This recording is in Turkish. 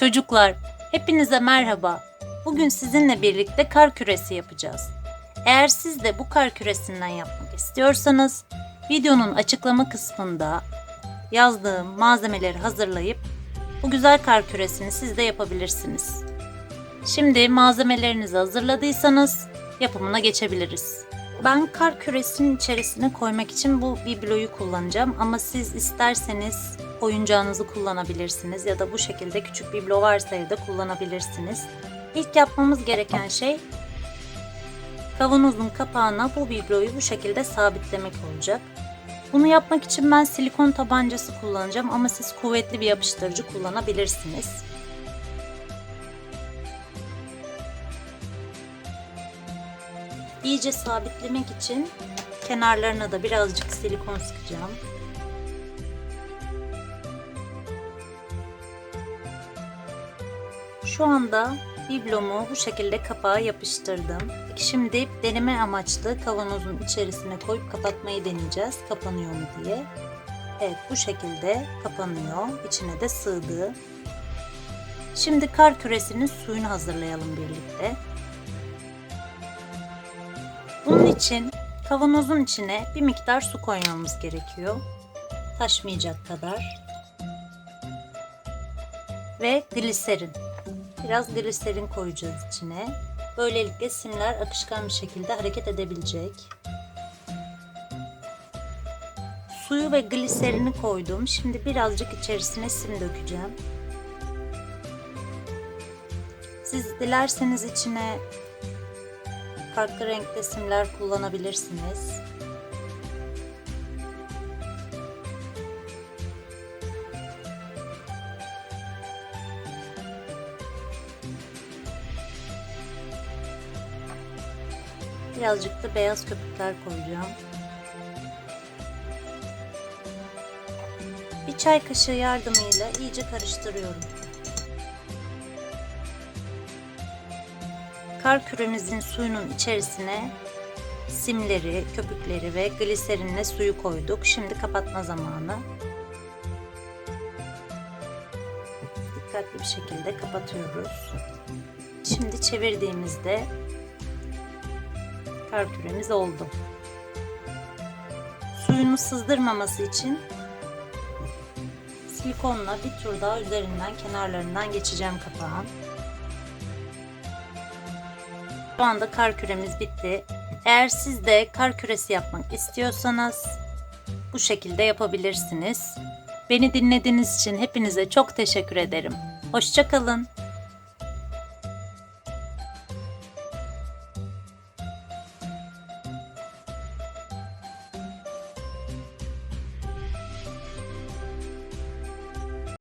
Çocuklar, hepinize merhaba. Bugün sizinle birlikte kar küresi yapacağız. Eğer siz de bu kar küresinden yapmak istiyorsanız, videonun açıklama kısmında yazdığım malzemeleri hazırlayıp bu güzel kar küresini siz de yapabilirsiniz. Şimdi malzemelerinizi hazırladıysanız yapımına geçebiliriz. Ben kar küresinin içerisine koymak için bu bibloyu kullanacağım ama siz isterseniz oyuncağınızı kullanabilirsiniz ya da bu şekilde küçük biblo varsa evde kullanabilirsiniz. İlk yapmamız gereken şey kavanozun kapağına bu bibloyu bu şekilde sabitlemek olacak. Bunu yapmak için ben silikon tabancası kullanacağım ama siz kuvvetli bir yapıştırıcı kullanabilirsiniz. İyice sabitlemek için kenarlarına da birazcık silikon sıkacağım. Şu anda biblomu bu şekilde kapağa yapıştırdım. Şimdi deneme amaçlı kavanozun içerisine koyup kapatmayı deneyeceğiz. Kapanıyor mu diye. Evet bu şekilde kapanıyor. İçine de sığdı. Şimdi kar küresinin suyunu hazırlayalım birlikte. İçin kavanozun içine bir miktar su koymamız gerekiyor. Taşmayacak kadar. Ve gliserin. Biraz gliserin koyacağız içine. Böylelikle simler akışkan bir şekilde hareket edebilecek. Suyu ve gliserini koydum. Şimdi birazcık içerisine sim dökeceğim. Siz dilerseniz içine farklı renkte simler kullanabilirsiniz. Birazcık da beyaz köpükler koyacağım. Bir çay kaşığı yardımıyla iyice karıştırıyorum. Kar küremizin suyunun içerisine simleri, köpükleri ve gliserinle suyu koyduk. Şimdi kapatma zamanı. Dikkatli bir şekilde kapatıyoruz. Şimdi çevirdiğimizde kar küremiz oldu. Suyunu sızdırmaması için silikonla bir tur daha üzerinden kenarlarından geçeceğim kapağın. Şu anda kar küremiz bitti. Eğer siz de kar küresi yapmak istiyorsanız bu şekilde yapabilirsiniz. Beni dinlediğiniz için hepinize çok teşekkür ederim. Hoşçakalın.